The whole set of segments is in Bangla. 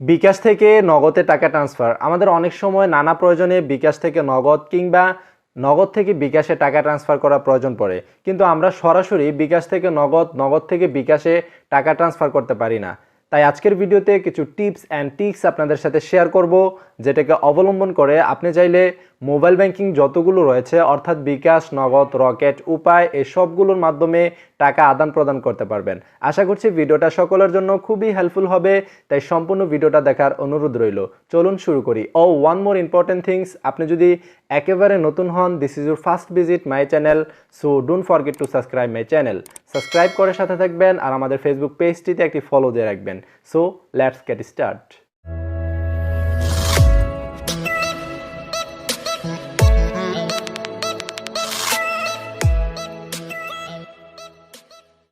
বিকাশ থেকে নগদে টাকা ট্রান্সফার আমাদের অনেক সময় নানা প্রয়োজনে বিকাশ থেকে নগদ কিংবা নগদ থেকে বিকাশে টাকা ট্রান্সফার করা প্রয়োজন পড়ে। কিন্তু আমরা সরাসরি বিকাশ থেকে নগদ নগদ থেকে বিকাশে টাকা ট্রান্সফার করতে পারি না। তাই আজকের ভিডিওতে কিছু টিপস অ্যান্ড টিক্স আপনাদের সাথে শেয়ার করব, যেটাকে অবলম্বন করে আপনি চাইলে মোবাইল ব্যাংকিং যতগুলো রয়েছে, অর্থাৎ বিকাশ, নগদ, রকেট, উপায়, এই সবগুলোর মাধ্যমে টাকা আদান প্রদান করতে পারবেন। আশা করছি ভিডিওটা সকলের জন্য খুবই হেল্পফুল হবে, তাই সম্পূর্ণ ভিডিওটা দেখার অনুরোধ রইল। চলুন শুরু করি। ও ওয়ান মোর ইম্পর্টেন্ট থিংস আপনি যদি একেবারে নতুন হন this is your first visit my channel so don't forget to subscribe my channel subscribe করে সাথে থাকবেন আর আমাদের ফেসবুক পেজটিতে একটি ফলো দিয়ে রাখবেন। So let's get start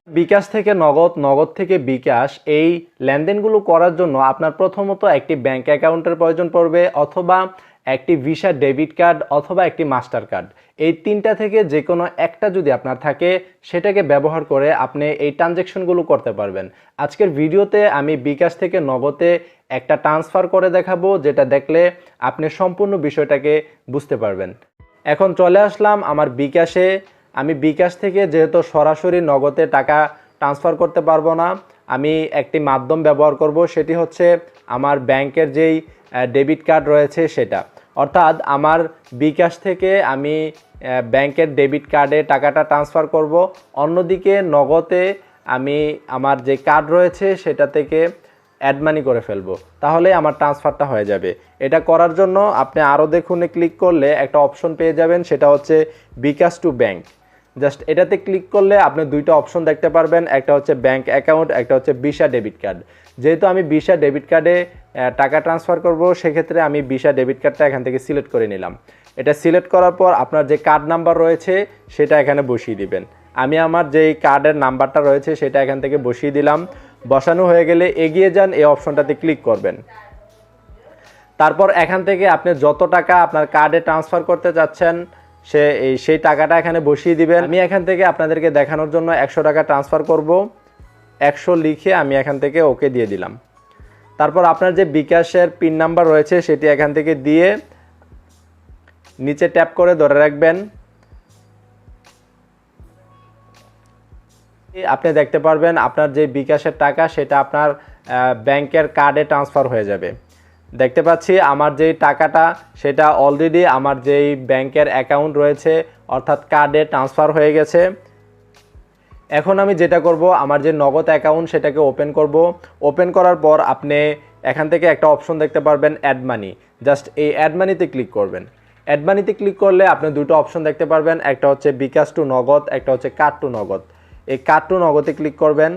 bKash থেকে নগদ নগদ থেকে বিকাশ, এই লেনদেনগুলো করার জন্য আপনার প্রথমত একটি ব্যাংক অ্যাকাউন্টের প্রয়োজন পড়বে অথবা একটি ভিসা ডেবিট কার্ড অথবা একটি মাস্টার কার্ড এই তিনটা থেকে যে কোনো একটা যদি আপনার থাকে, সেটাকে ব্যবহার করে আপনি এই ট্রানজ্যাকশনগুলো করতে পারবেন। আজকের ভিডিওতে আমি বিকাশ থেকে নগদে একটা ট্রান্সফার করে দেখাবো, যেটা দেখলে আপনি সম্পূর্ণ বিষয়টাকে বুঝতে পারবেন। এখন চলে আসলাম আমার বিকাশে। আমি বিকাশ থেকে যেহেতু সরাসরি নগদে টাকা ট্রান্সফার করতে পারব না, আমি একটি মাধ্যম ব্যবহার করব, সেটি হচ্ছে আমার ব্যাংকের যেই ডেবিট কার্ড রয়েছে সেটা। অর্থাৎ আমার বিকাশ থেকে আমি ব্যাংকের ডেবিট কার্ডে টাকাটা ট্রান্সফার করব। অন্যদিকে নগদে আমি আমার যে কার্ড রয়েছে সেটা থেকে অ্যাড মানি করে ফেলব। তাহলে আমার ট্রান্সফারটা হয়ে যাবে। এটা করার জন্য আপনি আরও দেখুনে ক্লিক করলে একটা অপশন পেয়ে যাবেন, সেটা হচ্ছে বিকাশ টু ব্যাংক। জাস্ট এটাতে ক্লিক করলে আপনি দুইটা অপশন দেখতে পারবেন, একটা হচ্ছে ব্যাংক অ্যাকাউন্ট, একটা হচ্ছে ভিসা ডেবিট কার্ড। যেহেতু আমি ভিসা ডেবিট কার্ডে টাকা ট্রান্সফার করব, সেক্ষেত্রে আমি ভিসা ডেবিট কার্ডটা এখান থেকে সিলেক্ট করে নিলাম। এটা সিলেক্ট করার পর আপনার যে কার্ড নাম্বার রয়েছে, সেটা এখানে বসিয়ে দিবেন। আমি আমার যেই কার্ডের নাম্বারটা রয়েছে, সেটা এখান থেকে বসিয়ে দিলাম। বসানো হয়ে গেলে এগিয়ে যান, এই অপশনটাতে ক্লিক করবেন। তারপর এখান থেকে আপনি যত টাকা আপনার কার্ডে ট্রান্সফার করতে চাচ্ছেন, সে, এই, সেই টাকাটা এখানে বসিয়ে দিবেন। আমি এখান থেকে আপনাদেরকে দেখানোর জন্য একশো টাকা ট্রান্সফার করব। একশো লিখে আমি এখান থেকে ওকে দিয়ে দিলাম। তারপর আপনার যে বিকাশের পিন নাম্বার রয়েছে, সেটি এখান থেকে দিয়ে নিচে ট্যাপ করে ধরে রাখবেন। আপনি দেখতে পারবেন আপনার যে বিকাশের টাকা, সেটা আপনার ব্যাংকের কার্ডে ট্রান্সফার হয়ে যাবে। দেখতে পাচ্ছি আমার যেই টাকাটা, সেটা অলরেডি আমার যেই ব্যাংকের অ্যাকাউন্ট রয়েছে, অর্থাৎ কার্ডে ট্রান্সফার হয়ে গেছে। এখন আমি যেটা করব, আমার যে নগদ অ্যাকাউন্ট সেটাকে ওপেন করব। ওপেন করার পর আপনি এখান থেকে একটা অপশন দেখতে পারবেন অ্যাড মানি জাস্ট এই অ্যাড মানিতে ক্লিক করবেন। অ্যাড মানিতে ক্লিক করলে আপনি দুটো অপশন দেখতে পারবেন, একটা হচ্ছে বিকাশ টু নগদ, একটা হচ্ছে কার্ড টু নগদ। এই কার্ড টু নগদে ক্লিক করবেন।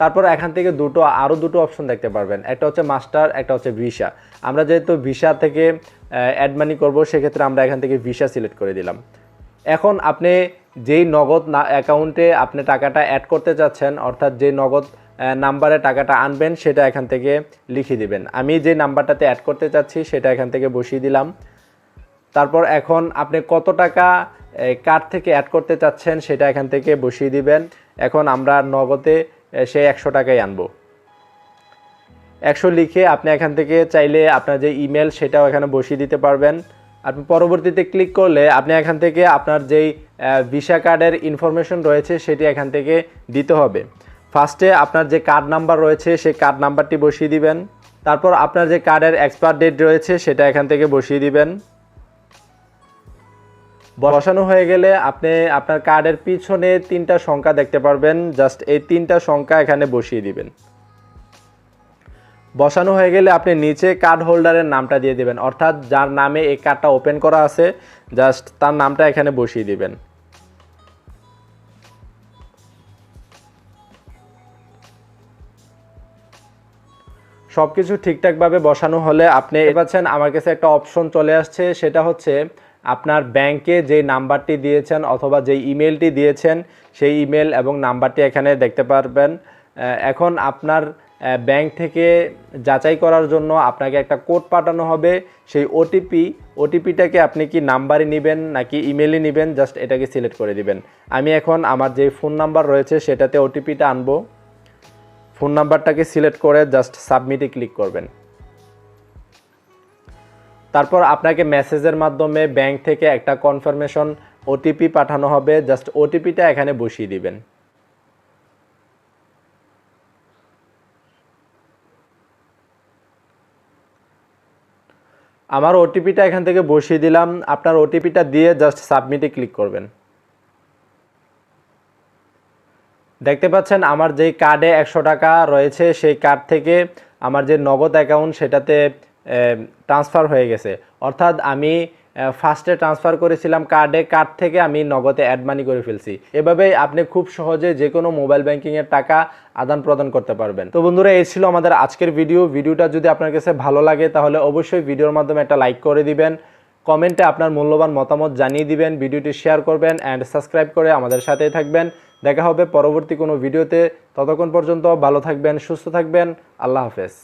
তারপর এখান থেকে দুটো আরও দুটো অপশন দেখতে পারবেন। একটা হচ্ছে মাস্টার, একটা হচ্ছে ভিসা। আমরা যেহেতু ভিসা থেকে অ্যাড মানি করব, সেক্ষেত্রে আমরা এখান থেকে ভিসা সিলেক্ট করে দিলাম। এখন আপনি যেই নগদ না অ্যাকাউন্টে আপনি টাকাটা অ্যাড করতে চাচ্ছেন, অর্থাৎ যে নগদ নাম্বারে টাকাটা আনবেন, সেটা এখান থেকে লিখে দিবেন। আমি যে নাম্বারটাতে অ্যাড করতে চাচ্ছি, সেটা এখান থেকে বসিয়ে দিলাম। তারপর এখন আপনি কত টাকা কার্ড থেকে অ্যাড করতে চাচ্ছেন, সেটা এখান থেকে বসিয়ে দিবেন। এখন আমরা নগদে সেই একশো টাকাই আনব। একশো লিখে আপনি এখান থেকে চাইলে আপনার যে ইমেল সেটাও এখানে বসিয়ে দিতে পারবেন। আপনি পরবর্তীতে ক্লিক করলে আপনি এখান থেকে আপনার যেই ভিসা কার্ডের ইনফরমেশন রয়েছে সেটি এখান থেকে দিতে হবে। ফার্স্টে আপনার যে কার্ড নাম্বার রয়েছে সেই কার্ড নাম্বারটি বসিয়ে দিবেন। তারপর আপনার যে কার্ডের এক্সপায়ার ডেট রয়েছে সেটা এখান থেকে বসিয়ে দিবেন। বসানো হয়ে গেলে আপনি আপনার কার্ডের পিছনে তিনটা সংখ্যা দেখতে পারবেন। জাস্ট এই তিনটা সংখ্যা এখানে বসিয়ে দিবেন। বসানো হয়ে গেলে আপনি নিচে কার্ড হোল্ডারের নামটা দিয়ে দিবেন। অর্থাৎ যার নামে এই কার্ডটা ওপেন করা আছে জাস্ট তার নামটা এখানে বসিয়ে দিবেন। সব কিছু ঠিকঠাকভাবে বসানো হলে আপনি পাচ্ছেন, আমার কাছে একটা অপশন চলে আসছে, সেটা হচ্ছে আপনার ব্যাংকে যে নাম্বারটি দিয়েছেন অথবা যে ইমেলটি দিয়েছেন, সেই ইমেল এবং নাম্বারটি এখানে দেখতে পারবেন। এখন আপনার ব্যাংক থেকে যাচাই করার জন্য আপনাকে একটা কোড পাঠানো হবে। সেই ওটিপি ওটিপিটাকে আপনি কি নাম্বারে নেবেন নাকি ইমেলে নেবেন জাস্ট এটাকে সিলেক্ট করে দিবেন। আমি এখন আমার যে ফোন নাম্বার রয়েছে, সেটাতে ওটিপিটা আনব। ফোন নাম্বারটাকে সিলেক্ট করে জাস্ট সাবমিটে ক্লিক করবেন। তারপর আপনাকে মেসেজের মাধ্যমে ব্যাংক থেকে একটা কনফার্মেশন ওটিপি পাঠানো হবে। জাস্ট ওটিপিটা এখানে বসিয়ে দিবেন। আমার ওটিপিটা এখান থেকে বসিয়ে দিলাম। আপনার ওটিপিটা দিয়ে জাস্ট সাবমিটে ক্লিক করবেন। দেখতে পাচ্ছেন, আমার যেই কার্ডে একশো টাকা রয়েছে, সেই কার্ড থেকে আমার যে নগদ অ্যাকাউন্ট সেটাতে ট্রান্সফার হয়ে গেছে। অর্থাৎ আমি ফার্স্টে ট্রান্সফার করেছিলাম কার্ডে কার্ড থেকে আমি নগদে অ্যাড মানি করে ফেলছি। এভাবেই আপনি খুব সহজে যে কোনো মোবাইল ব্যাংকিংয়ের টাকা আদান প্রদান করতে পারবেন। তো বন্ধুরা, এই ছিল আমাদের আজকের ভিডিও ভিডিওটা যদি আপনার কাছে ভালো লাগে, তাহলে অবশ্যই ভিডিওর মাধ্যমে একটা লাইক করে দিবেন। কমেন্টে আপনার মূল্যবান মতামত জানিয়ে দিবেন ভিডিওটি শেয়ার করবেন অ্যান্ড সাবস্ক্রাইব করে আমাদের সাথেই থাকবেন। দেখা হবে পরবর্তী কোনো ভিডিওতে ততক্ষণ পর্যন্ত ভালো থাকবেন, সুস্থ থাকবেন। আল্লাহ হাফেজ।